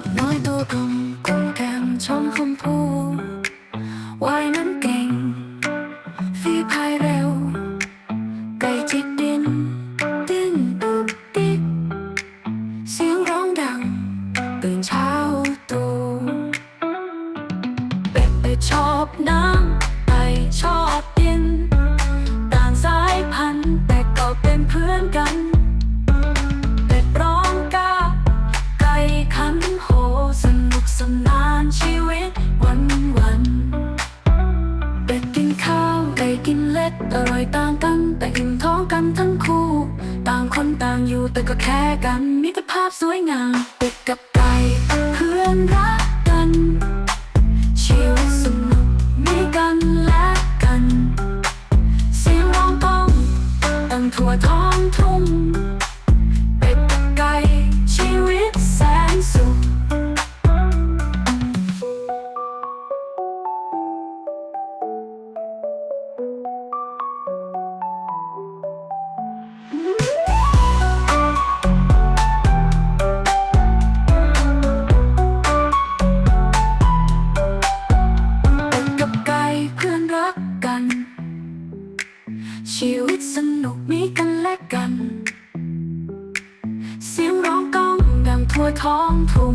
ดน้อยตัวกลมกลมแกมชมคมพูว่ายน้ำเก่งฟีพายเร็ว ไก่จิกดิน ดิ้นดุกติกเสียงร้องดัง ตื่นเช้าตูเป็ดไปชอบน้ำไปชอบ็ดอร่อยต่างกัน แต่อิ่มท้องกันทั้งคู่ ต่างคนต่างอยู่แต่ก็แค่กันมิตรภาพสวยงามเป็ดกับไก่เพื่อนรักกันชีวิตสนุกมีกันและกัน เสียงร้องต้องดังทั่วท้องทุ่ง ชีวิตสนุกมีกันและกัน เสียงร้องก้องดังทั่วท้องทุ่ง